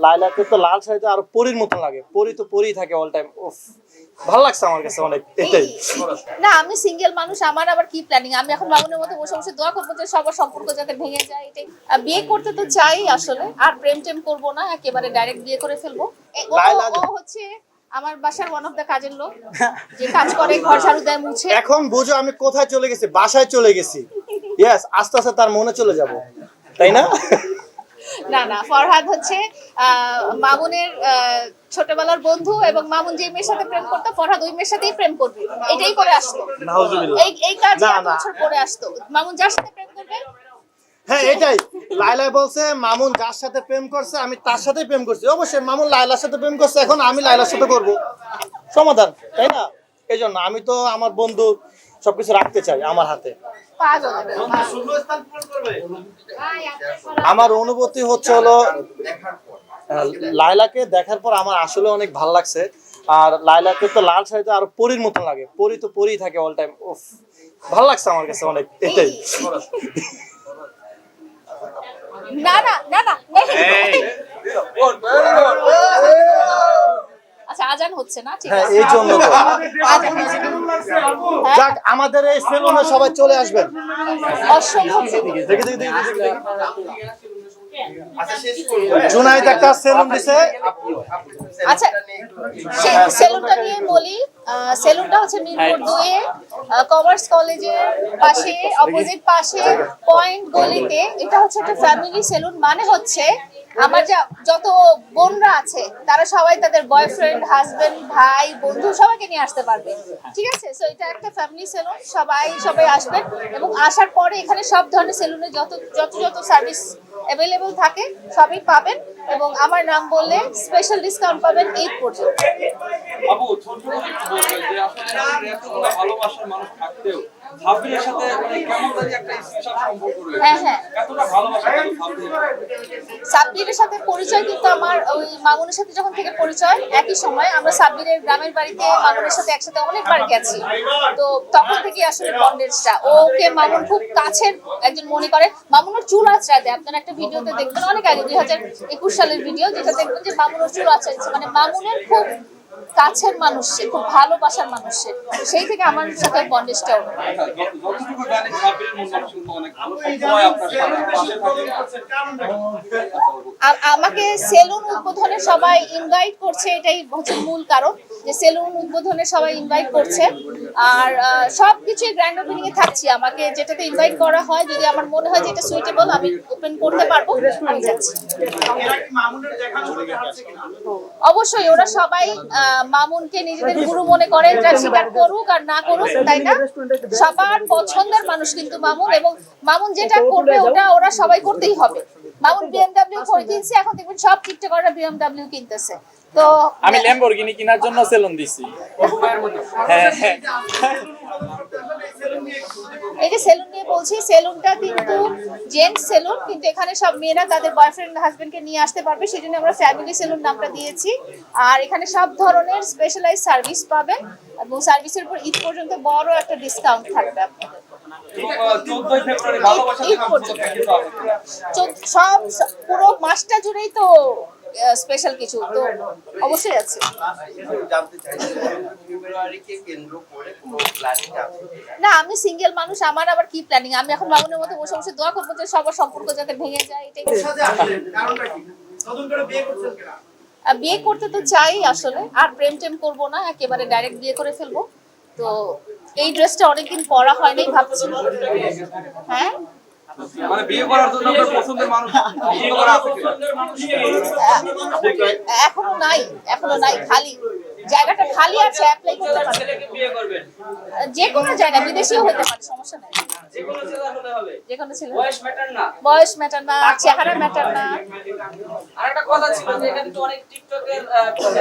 লাইলাকে তো লাল শাড়িতে আরও পরীর মতন লাগে। পরি তো পরেই থাকে অল টাইম উফ ভালো লাগছে আমার কাছে অনেক এটাই। না আমি সিঙ্গেল মানুষ আমার আবার কি প্ল্যানিং আমি এখন মামুনের মতো বসে বসে দোয়া করব যে সবার সম্পর্ক যাতে ভেঙে যায় এটাই। বিয়ে করতে তো চাই আসলে আর প্রেম টেম করব না একেবারে ডাইরেক্ট বিয়ে করে ফেলব। ও- হচ্ছে আমার বাসার ওয়ান অফ দ্য কাজের লোক যে কাজ করে ঘর ঝাড়ু দেয় মুছে। এখন বুঝো আমি কোথায় চলে গেছি বাসায় চলে গেছি। ইয়েস আস্তে আস্তে তার মনে চলে যাব। তাই না? না না ফরহাদ হচ্ছে মামুনের ছোটবেলার বন্ধু এবং মামুন যে মেয়ের সাথে প্রেম করতো ফরহাদ ওই মেয়ের সাথেই প্রেম করবে। এটাই করে আসতো এই এই কাজ বছর করে আসতো। মামুন যার সাথে প্রেম করবে? হ্যাঁ এটাই। লাইলা বলছে মামুন যার সাথে প্রেম করছে আমি তার সাথেই প্রেম করছি। অবশ্যই মামুন লাইলার সাথে প্রেম করছে এখন আমি লাইলার সাথে করব। সমাধান তাই না? এই জন্য আমি তো আমার বন্ধু সবকিছু রাখতে চাই আমার হাতে। আমার অনুভূতি হচ্ছে হলো লাইলাকে দেখার পর আমার আসলে অনেক ভালো লাগছে। আর লাইলাকে তো লাল শাড়িতে আরও পরীর মতন লাগে। পরি তো পরেই থাকে অল টাইম উফ ভালো লাগছে আমার কাছে অনেক এটাই। না না না না এই। আচ্ছা আজান হচ্ছে না ঠিক হ্যাঁ আছে? এই জন্য তো। আজান হচ্ছে না। হ্যাঁ, যাক আমাদের এই সেলুনে সবাই চলে আসবেন। অসম্ভব দেখি দেখি দেখি দেখি, দেখি জুনাইদ একটা সেলুন দিছে। আচ্ছা সেলুনটা নিয়ে বলি আহ, সেলুনটা হচ্ছে মিরপুর দুয়ে কমার্স কলেজের পাশে অপোজিট পাশে পয়েন্ট গলিতে এটা হচ্ছে একটা ফ্যামিলি সেলুন মানে হচ্ছে আমার যা যত বোনরা আছে, তারা সবাই তাদের বয়ফ্রেন্ড হাজবেন্ড ভাই, বন্ধু সবাইকে নিয়ে আসতে পারবে। ঠিক আছে? সো এটা একটা ফ্যামিলি সেলুন সবাই সবাই আসবেন এবং আসার পরে এখানে সব ধরনের সেলুনে যত যত যত সার্ভিস অ্যাভেলেবল থাকে, সবই পাবেন এবং আমার নাম বললে স্পেশাল ডিসকাউন্ট পাবেন ঈদ পর্যন্ত। সাব্বিরের সাথে মানে কেমন জানি একটা স্পেশাল সম্পর্ক রয়েছে? হ্যাঁ, হ্যাঁ। এতটা ভালোবাসা কেন সাব্বির সাব্বিরের সাথে পরিচয় কিন্তু আমার ওই মামুনের সাথে যখন থেকে পরিচয় একই সময় আমরা সাব্বিরের গ্রামের বাড়িতে মামুনের সাথে একসাথে অনেকবার গেছি। তো তখন থেকে আসলে বন্ডেজটা ওকে মামুন খুব কাছের একজন মনে করে। মামুনের চুল আঁচড়া দেয়। আপনারা একটা ভিডিওতে দেখবেন অনেক আগে দুই হাজার একুশ সালের ভিডিও যেটা দেখবেন যে মামুনের চুল আঁচড়া মানে মামুনের খুব কাছের মানুষ সে খুব ভালোবাসার মানুষ সে সেই থেকে আমার সাথে বন্ডেজটা ওর যত- যতটুকু জানি সাব্বিরের মানুষ কিন্তু অনেক ভালো সবসময় আপনার সাথে পাশে থাকে আ- আমাকে সেলুন উদ্বোধনে সবাই ইনভাইট করছে এটাই হচ্ছে মূল কারণ। যে সেলুন উদ্বোধনে সবাই ইনভাইট করছে। আর সব কিছু গ্র্যান্ড ওপেনিং এ থাকছি। আমাকে যেটাতে ইনভাইট করা হয়, যদি আমার মনে হয় যে এটা সুইটেবল আমি ওপেন করতে পারব, আমি যাচ্ছি। অবশ্যই, ওরা সবাই মামুনকে নিজেদের গুরু মনে করে এটা স্বীকার করুক আর না করুক, তাই না? সবার পছন্দের মানুষ কিন্তু মামুন এবং মামুন যেটা করবে, ওটা ওরা সবাই করতেই হবে। মামুন বিএমডব্লিউ করে কিনছে, এখন দেখবেন সব টিকটকাররা বিএমডব্লিউ কিনতেছে। তো আমি ল্যাম্বরগিনি কেনার জন্য সেলুন দিছি হ্যাঁ হ্যাঁ এই যে সেলুন নিয়ে বলছি সেলুনটা কিন্তু জেন্টস সেলুন কিন্তু এখানে সব মেয়েরা তাদের বয়ফ্রেন্ড হাজবেন্ডকে নিয়ে আসতে পারবে সেই জন্য আমরা ফ্যামিলি সেলুন নামটা দিয়েছি আর এখানে সব ধরনের স্পেশালাইজ সার্ভিস পাবেন এবং সার্ভিসের উপর ঈদ পর্যন্ত বড় একটা ডিসকাউন্ট থাকবে আপনাদের এবং, আহ, 14 ফেব্রুয়ারি ভালোবাসা ঈদ দেখানোর পর্যন্ত। জন্য কিছু আছে কিনা? চোদ্দ- সব সব- পুরো মাসটা জুড়েই তো স্পেশাল কিছু, তো অবশ্যই আছে। না, আমি সিঙ্গেল মানুষ, আমার আবার কি প্ল্যানিং আমি এখন মামুনের মতো বসে বসে দোয়া করব যে সবার সম্পর্ক যাতে ভেঙে যায়, এটাই বিয়ে করতে তো চাই আসলে, আর প্রেম টেম করব না, একেবারে ডাইরেক্ট বিয়ে করে ফেলব। তো এই ড্রেসটা অনেকদিন পরা হয়নি, ভাবছি। হ্যাঁ? মানে বিয়ে করার জন্য আপনার পছন্দের মানুষ পছন্দ করা আছে এখনও নাই এখনও নাই খালি। জায়গাটা খালি আছে অ্যাপ্লাই করতে পারবে। যে কোনো জায়গা বিদেশিও হতে পারে সমস্যা নাই। যে কোনো ছেলে বয়স ম্যাটার না? চেহারা ম্যাটার না। আরেকটা কথা ছিল যে এখানে তো অনেক টিকটকের মানে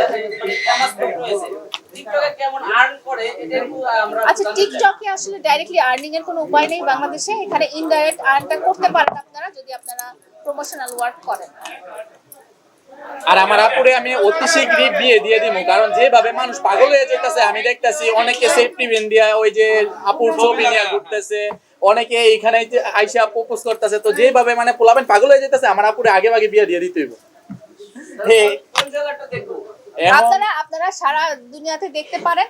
ফেমাস লোক রয়েছে। টিকটকে কেমন আর্ন করে এটা একটু আহ, আমরা আচ্ছা টিকটকে আসলে ডাইরেক্টলি আর্নিং এর কোনো উপায় নেই বাংলাদেশে? এখানে ইনডাইরেক্ট আর্নটা করতে পারেন আপনারা যদি আপনারা প্রমোশনাল ওয়ার্ক করেন। আর আমার আপুরে আমি অতি শীঘ্রই বিয়ে দিয়ে দিব কারণ যেভাবে মানুষ পাগল হয়ে যেতেছে আমি দেখতেছি অনেকে সেফটি বেন দিয়া ওই যে আপুর ছবি নিয়ে ঘুরতেছে অনেকে এখানে যে আইসা প্রপোজ করতেছে তো যেভাবে মানে পোলাবেন পাগল হয়ে যেতেছে আমার আপুরে আগে আগে বিয়ে দিয়ে দিতে হইব। আপনারা আপনারা সারা দুনিয়াতে দেখতে পারেন।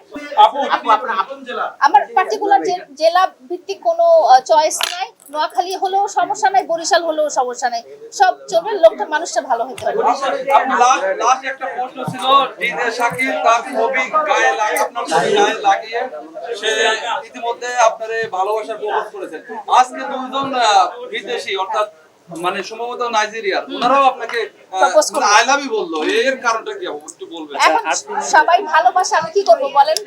জেলা। আমার পার্টিকুলার জেলা ভিত্তিক কোনো চয়েস নাই। নোয়াখালী হলেও সমস্যা নাই বরিশাল হলেও সমস্যা নাই। সব চলবে লোকটা মানুষটা ভালো হতে হবে লাস্ট লাস্ট একটা প্রশ্ন ছিল ডিজে তার ছবি গায়ে লাগে আপনার ছবি গায়ে লাগিয়ে সে ইতিমধ্যে আপনার ভালোবাসার প্রপোজ করেছেন আজকে দুজন বিদেশি অর্থাৎ মানে সম্ভবত নাইজেরিয়ার। ওনারাও আপনাকে আই লাভ ইউ বলল। এর কারণটা কি? একটু বলবেন। এখন সবাই ভালোবাসা আমি কি করব বলেন?